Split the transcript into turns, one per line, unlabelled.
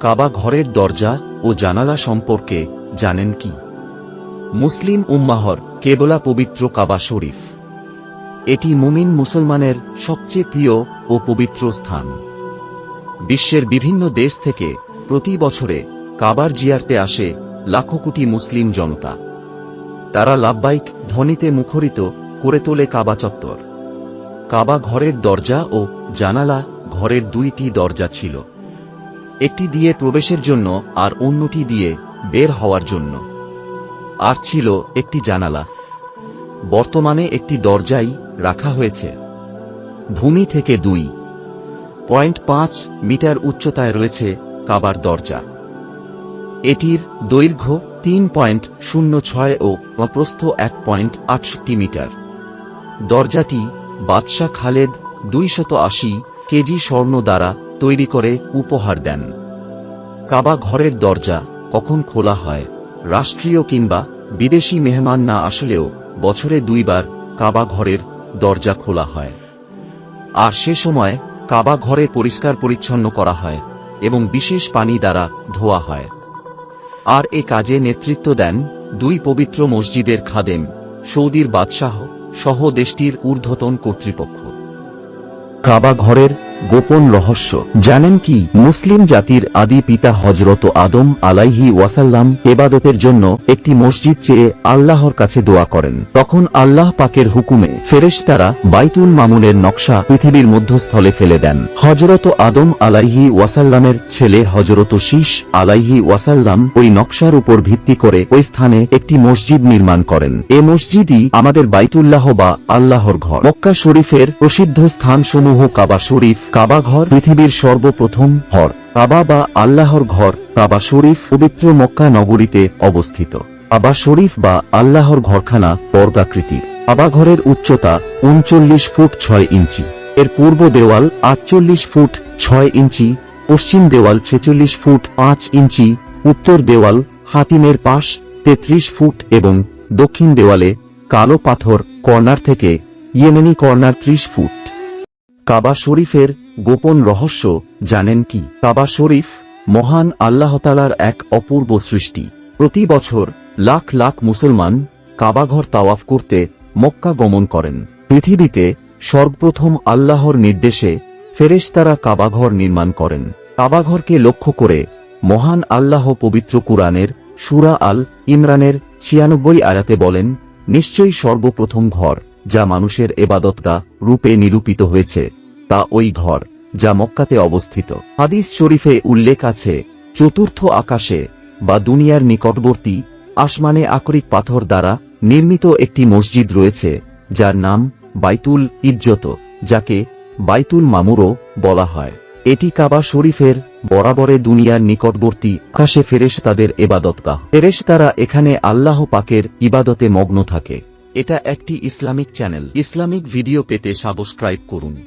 কাবা ঘরের দরজা ও জানালা সম্পর্কে জানেন কি? মুসলিম উম্মাহর কেবলা পবিত্র কাবা শরীফ। এটি মুমিন মুসলমানের সবচেয়ে প্রিয় ও পবিত্র স্থান। বিশ্বের বিভিন্ন দেশ থেকে প্রতি বছরে কাবার জিয়ারতে আসে লাখো কোটি মুসলিম জনতা। তারা লাভবাইক ধ্বনিতে মুখরিত করে তোলে কাবা চত্বর। কাবা ঘরের দরজা ও জানালা ঘরের দুইটি দরজা ছিল। একটি দিয়ে প্রবেশের জন্য আর অন্যটি দিয়ে বের হওয়ার জন্য। আর ছিল একটি জানালা। বর্তমানে একটি দরজাই রাখা হয়েছে। ভূমি থেকে দুই। পয়েন্ট পাঁচ মিটার উচ্চতায় রয়েছে কাবার দরজা। এটির দৈর্ঘ্য তিন পয়েন্ট শূন্য ছয় ও প্রস্থ এক পয়েন্ট আটষট্টি মিটার। দরজাটি বাদশাহ খালেদ দুইশত আশি কেজি স্বর্ণ দ্বারা তৈরি করে উপহার দেন। কাবা ঘরের দরজা কখন খোলা হয়, রাষ্ট্রীয় কিংবা বিদেশি মেহমান না আসলেও বছরে দুইবার কাবা ঘরের দরজা খোলা হয়। আর সে সময় কাবা ঘরে পরিষ্কার পরিচ্ছন্ন করা হয় এবং বিশেষ পানি দ্বারা ধোয়া হয়। আর এ কাজে নেতৃত্ব দেন দুই পবিত্র মসজিদের খাদেম, সৌদির বাদশাহ সহ দেশটির ঊর্ধ্বতন কর্তৃপক্ষ। কাবা ঘরের গোপন রহস্য। জানেন কি, মুসলিম জাতির আদি পিতা হজরত আদম আলাইহি ওয়াসাল্লাম এবাদতের জন্য একটি মসজিদ চেয়ে আল্লাহর কাছে দোয়া করেন। তখন আল্লাহ পাকের হুকুমে ফেরেশতারা বাইতুল মামুনের নকশা পৃথিবীর মধ্যস্থলে ফেলে দেন। হজরত আদম আলাইহি ওয়াসাল্লামের ছেলে হজরত শীষ আলাইহি ওয়াসাল্লাম ওই নকশার উপর ভিত্তি করে ওই স্থানে একটি মসজিদ নির্মাণ করেন। এ মসজিদই আমাদের বাইতুল্লাহ বা আল্লাহর ঘর। মক্কা শরীফের প্রসিদ্ধ স্থানসমূহ কাবা শরীফ কাবা ঘর পৃথিবীর সর্বপ্রথম ঘর। কাবা বা আল্লাহর ঘর, কাবা শরীফ পবিত্র মক্কা নগরীতে অবস্থিত। কাবা শরীফ বা আল্লাহর ঘরখানা বর্গাকৃতির। কাবা ঘরের উচ্চতা উনচল্লিশ ফুট ছয় ইঞ্চি। এর পূর্ব দেওয়াল আটচল্লিশ ফুট ছয় ইঞ্চি, পশ্চিম দেওয়াল ছেচল্লিশ ফুট পাঁচ ইঞ্চি, উত্তর দেওয়াল হাতিমের পাশ তেত্রিশ ফুট এবং দক্ষিণ দেওয়ালে কালো পাথর কর্নার থেকে ইয়েমেনি কর্নার ত্রিশ ফুট। কাবা শরীফের গোপন রহস্য জানেন কি? কাবা শরীফ মহান আল্লাহতালার এক অপূর্ব সৃষ্টি। প্রতি বছর লাখ লাখ মুসলমান কাবাঘর তাওয়াফ করতে মক্কা গমন করেন। পৃথিবীতে সর্বপ্রথম আল্লাহর নির্দেশে ফেরেশতারা কাবাঘর নির্মাণ করেন। কাবাঘরকে লক্ষ্য করে মহান আল্লাহ পবিত্র কুরআনের সুরা আল ইমরানের ছিয়ানব্বই আয়াতে বলেন, নিশ্চয়ই সর্বপ্রথম ঘর যা মানুষের এবাদতগা রূপে নিরূপিত হয়েছে। তা ওই ঘর, যা মক্কাতে অবস্থিত। হাদিস শরীফে উল্লেখ আছে, চতুর্থ আকাশে বা দুনিয়ার নিকটবর্তী আসমানে আকরিক পাথর দ্বারা নির্মিত একটি মসজিদ রয়েছে, যার নাম বাইতুল ইজ্জত, যাকে বাইতুল মামুরও বলা হয়। এটি কাবা শরীফের বরাবরে দুনিয়ার নিকটবর্তী আকাশে ফেরেশতাদের এবাদতগাহ। ফেরেশতারা এখানে আল্লাহ পাকের ইবাদতে মগ্ন থাকে। এটা একটি ইসলামিক চ্যানেল। ইসলামিক ভিডিও পেতে সাবস্ক্রাইব করুন।